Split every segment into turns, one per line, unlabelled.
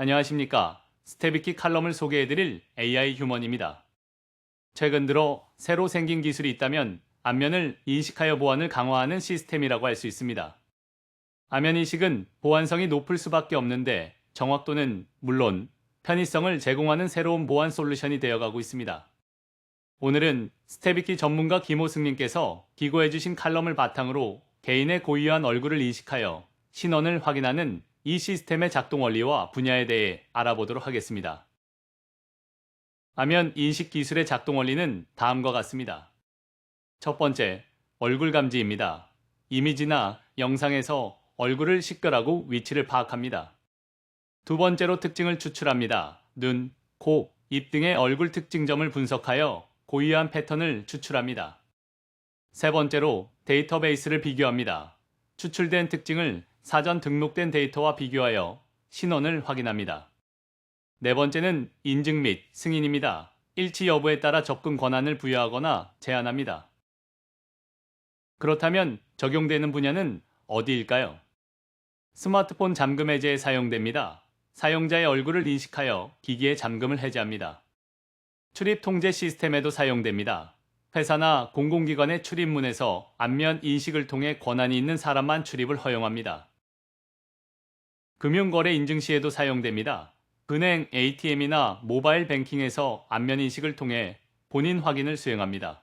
안녕하십니까. 스테비키 칼럼을 소개해드릴 AI 휴먼입니다. 최근 들어 새로 생긴 기술이 있다면 안면을 인식하여 보안을 강화하는 시스템이라고 할 수 있습니다. 안면 인식은 보안성이 높을 수밖에 없는데 정확도는 물론 편의성을 제공하는 새로운 보안 솔루션이 되어가고 있습니다. 오늘은 스테비키 전문가 김호승님께서 기고해주신 칼럼을 바탕으로 개인의 고유한 얼굴을 인식하여 신원을 확인하는 이 시스템의 작동 원리와 분야에 대해 알아보도록 하겠습니다. 화면 인식 기술의 작동 원리는 다음과 같습니다. 첫 번째, 얼굴 감지입니다. 이미지나 영상에서 얼굴을 식별하고 위치를 파악합니다. 두 번째로 특징을 추출합니다. 눈, 코, 입 등의 얼굴 특징점을 분석하여 고유한 패턴을 추출합니다. 세 번째로 데이터베이스를 비교합니다. 추출된 특징을 사전 등록된 데이터와 비교하여 신원을 확인합니다. 네 번째는 인증 및 승인입니다. 일치 여부에 따라 접근 권한을 부여하거나 제한합니다. 그렇다면 적용되는 분야는 어디일까요? 스마트폰 잠금 해제에 사용됩니다. 사용자의 얼굴을 인식하여 기기의 잠금을 해제합니다. 출입 통제 시스템에도 사용됩니다. 회사나 공공기관의 출입문에서 안면 인식을 통해 권한이 있는 사람만 출입을 허용합니다. 금융거래 인증 시에도 사용됩니다. 은행 ATM이나 모바일 뱅킹에서 안면 인식을 통해 본인 확인을 수행합니다.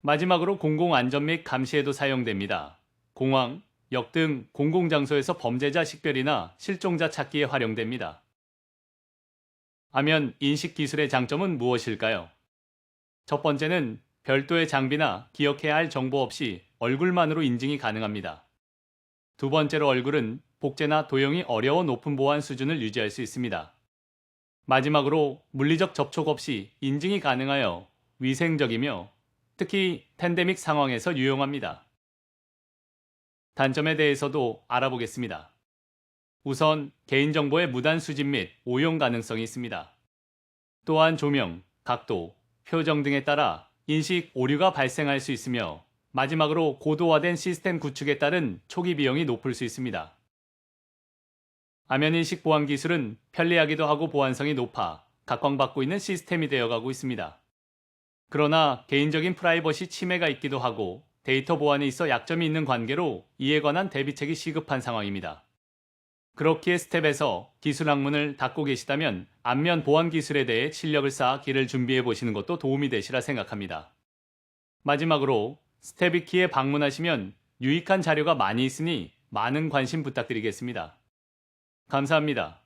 마지막으로 공공안전 및 감시에도 사용됩니다. 공항, 역 등 공공장소에서 범죄자 식별이나 실종자 찾기에 활용됩니다. 화면 인식 기술의 장점은 무엇일까요? 첫 번째는 별도의 장비나 기억해야 할 정보 없이 얼굴만으로 인증이 가능합니다. 두 번째로 얼굴은 복제나 도용이 어려워 높은 보안 수준을 유지할 수 있습니다. 마지막으로 물리적 접촉 없이 인증이 가능하여 위생적이며 특히 팬데믹 상황에서 유용합니다. 단점에 대해서도 알아보겠습니다. 우선 개인정보의 무단 수집 및 오용 가능성이 있습니다. 또한 조명, 각도, 표정 등에 따라 인식 오류가 발생할 수 있으며 마지막으로 고도화된 시스템 구축에 따른 초기 비용이 높을 수 있습니다. 화면 인식 보안 기술은 편리하기도 하고 보안성이 높아 각광받고 있는 시스템이 되어가고 있습니다. 그러나 개인적인 프라이버시 침해가 있기도 하고 데이터 보안에 있어 약점이 있는 관계로 이에 관한 대비책이 시급한 상황입니다. 그렇기에 스텝에서 기술 학문을 닫고 계시다면 안면 보안 기술에 대해 실력을 쌓아 길을 준비해 보시는 것도 도움이 되시라 생각합니다. 마지막으로 스텝이키에 방문하시면 유익한 자료가 많이 있으니 많은 관심 부탁드리겠습니다. 감사합니다.